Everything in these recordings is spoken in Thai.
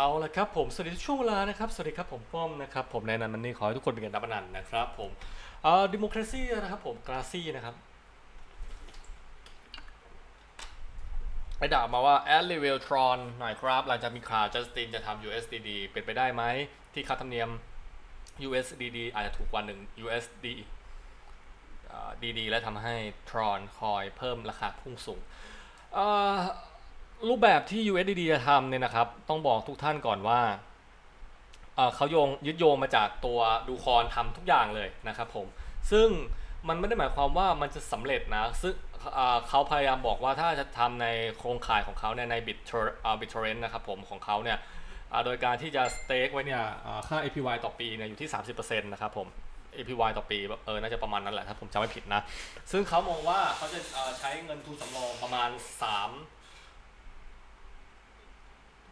เอาละครับผม สวัสดีทุกช่วงเวลานะครับ สวัสดีครับผมป้อมนะครับ ผมในนันมันนี่ขอให้ทุกคนเป็นกันดับนันนะครับผมเอ่อดิโมคราซีนะครับผมกราซีนะครับไปด่ามาว่า a d l e v e l t r o n หน่อยครับ หลังจากมีข่าวจัสตินจะทำ USDD เป็นไปได้ไหม ที่ค่าธรรมเนียม USDD อาจจะถูกกว่าหนึ่ง USD เอ่อ DD และทำให้ Tron คอยเพิ่มราคาพุ่งสูงเอ่อ รูปแบบที่ USDD จะทำเนี่ยนะครับ ต้องบอกทุกท่านก่อนว่าเขาโยงยึดโยงมาจากตัวดูคอนทำทุกอย่างเลยนะครับผมซึ่งมันไม่ได้หมายความว่ามันจะสำเร็จนะซึ่งเขาพยายามบอกว่าถ้าจะทำในโครงข่ายของเขาเนี่ยใน Bit BitTorrent นะครับผมของเขาเนี่ยโดยการที่จะสเต็กไว้เนี่ยค่า APY ต่อปีเนี่ยอยู่ที่ 30%นะครับผม APY ต่อปีเออน่าจะประมาณนั้นแหละถ้าผมจำไม่ผิดนะ ซึ่งเขามองว่าเขาจะใช้เงินทุนสำรองประมาณ 3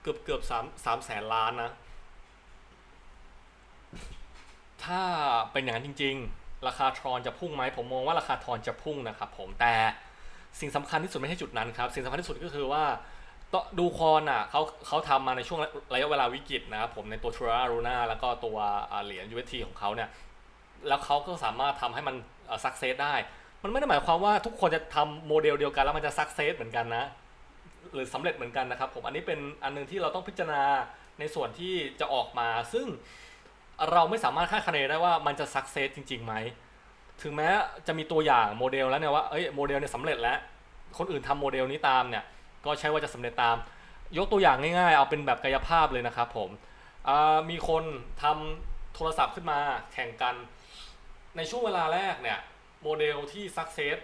กือบเกือบสามสามแสนล้านนะ ถ้าเป็นอย่างนั้นจริง ๆ ราคาทรอนจะพุ่งไหมผมมองว่าราคาทรอนจะพุ่งนะครับผมแต่สิ่งสำคัญที่สุดไม่ใช่จุดนั้นครับ สิ่งสำคัญที่สุดก็คือว่าตดูคอนอะเขาเขาทำมาในช่วงระยะเวลาวิกฤตนะครับผมในตัวทรารูน่าแล้วก็ตัวเหรียญ UST ของเขาเนี่ยแล้วเขาก็สามารถทำให้มันสักเซสได้ มันไม่ได้หมายความว่าทุกคนจะทำโมเดลเดียวกันแล้วมันจะสักเซสเหมือนกันนะ หรือสำเร็จเหมือนกันนะครับ ผมอันนี้เป็นอันหนึงที่เราต้องพิจารณาในส่วนที่จะออกมา ซึ่งเราไม่สามารถคาดคะเนได้ว่ามันจะสักเซสจริงๆไหมถึงแม้จะมีตัวอย่างโมเดลแล้วเนี่ยว่าเอ้ยโมเดลเนี่ยสำเร็จแล้ว คนอื่นทำโมเดลนี้ตามเนี่ยก็ใช่ว่าจะสำเร็จตาม ยกตัวอย่างง่ายๆ เอาเป็นแบบกายภาพเลยนะครับผมมีคนทำโทรศัพท์ขึ้นมาแข่งกัน ในช่วงเวลาแรกเนี่ยโมเดลที่สักเซส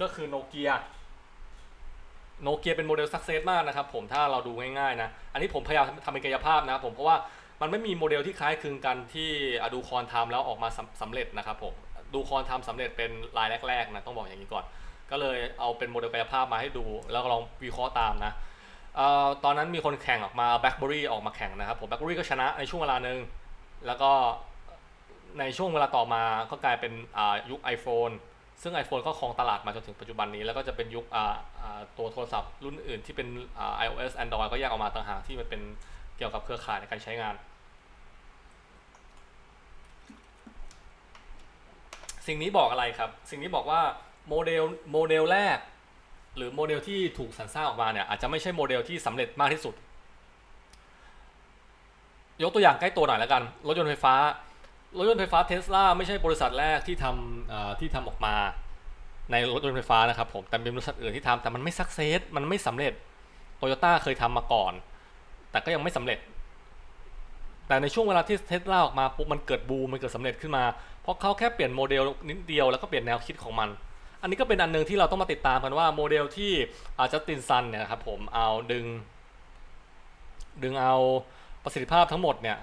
ก็คือโนเกีย โนเกียเป็นโมเดลสักเซสมากนะครับผมถ้าเราดูง่ายๆนะ อันนี้ผมพยายามทำเป็นกายภาพนะครับผมเพราะว่ามันไม่มีโมเดลที่คล้ายคลึงกันที่อดูคอนทำแล้วออกมาสำสำเร็จนะครับผมดูคอนทำสำเร็จเป็นรายแรกๆนะต้องบอกอย่างนี้ก่อน ก็เลยเอาเป็นโมเดลกายภาพมาให้ดู แล้วก็ลองวิเคราะห์ตามนะออตอนนั้นมีคนแข่งออกมาแบ็กเบอรี่ออกมาแข่งนะครับผมแบ็กเบอรี่ก็ชนะในช่วงเวลาหนึ่งแล้วก็ในช่วงเวลาต่อมาก็กลายเป็นยุค iPhone ซึ่ง iPhone ก็ครองตลาดมาจนถึงปัจจุบันนี้ แล้วก็จะเป็นยุคตัวโทรศัพท์รุ่นอื่นที่เป็น iOS Android ก็แยกออกมาต่างหากที่มันเป็นเกี่ยวกับเครือข่ายในการใช้งาน สิ่งนี้บอกอะไรครับ สิ่งนี้บอกว่าโมเดลโมเดลแรก หรือโมเดลที่ถูกสรรสร้างออกมาเนี่ยอาจจะไม่ใช่โมเดลที่สำเร็จมากที่สุด ยกตัวอย่างใกล้ตัวหน่อยแล้วกัน รถยนต์ไฟฟ้า รถยนต์ไฟฟ้าเทสลาไม่ใช่บริษัทแรกที่ทำที่ทำออกมาในรถยนต์ไฟฟ้านะครับผมแต่เป็นบริษัทอื่นที่ทำแต่มันไม่สักเซสมันไม่สำเร็จโตโยต้าเคยทำมาก่อน แต่ก็ยังไม่สำเร็จ แต่ในช่วงเวลาที่เทสลาออกมาปุ๊บมันเกิดบูมมันเกิดสำเร็จขึ้นมา เพราะเขาแค่เปลี่ยนโมเดลนิดเดียวแล้วก็เปลี่ยนแนวคิดของมัน อันนี้ก็เป็นอันหนึงที่เราต้องมาติดตามกันว่าโมเดลที่อาจัสตินซันเนี่ยครับผมเอาดึง ดึงเอาประสิทธิภาพทั้งหมดเนี่ย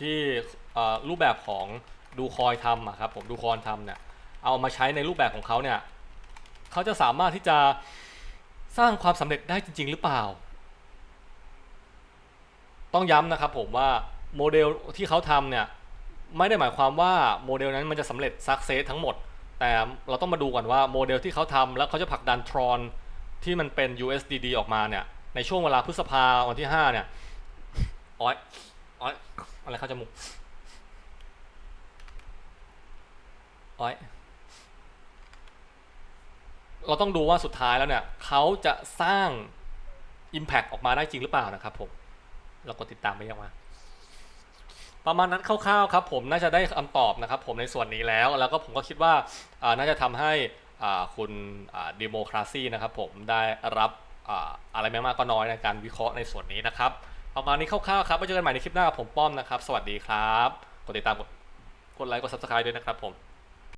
ที่รูปแบบของดูคอยทำครับผมดูคอนทำเนี่ยเอามาใช้ในรูปแบบของเขาเนี่ยเขาจะสามารถที่จะสร้างความสำเร็จได้จริง ๆ หรือเปล่า ต้องย้ำนะครับผมว่าโมเดลที่เขาทำเนี่ยไม่ได้หมายความว่าโมเดลนั้นมันจะสำเร็จซักเซสทั้งหมด แต่เราต้องมาดูก่อนว่าโมเดลที่เขาทำแล้วเขาจะผลักดันทรอนที่มันเป็น USDD ออกมาเนี่ยในช่วงเวลาพฤษภาวันที่5เนี่ยอ้อยอ้อย อะไรเข้าจมูกอ้อยเราต้องดูว่าสุดท้ายแล้วเนี่ยเขาจะสร้าง Impact ออกมาได้จริงหรือเปล่านะครับผมเรากดติดตามไปยังมาประมาณนั้นคร่าวๆครับ ผมน่าจะได้คำตอบนะครับ ผมในส่วนนี้แล้ว แล้วก็ผมก็คิดว่าน่าจะทำให้คุณดิโมคราซีนะครับ ผมได้รับอะไรไม่มากก็น้อยในการวิเคราะห์ในส่วนนี้นะครับ ประมาณนี้คร่าวๆครับไว้เจอกันใหม่ในคลิปหน้ากับผมป้อมนะครับ สวัสดีครับ กดติดตามกดกดไลค์กด subscribe ด้วยนะครับผม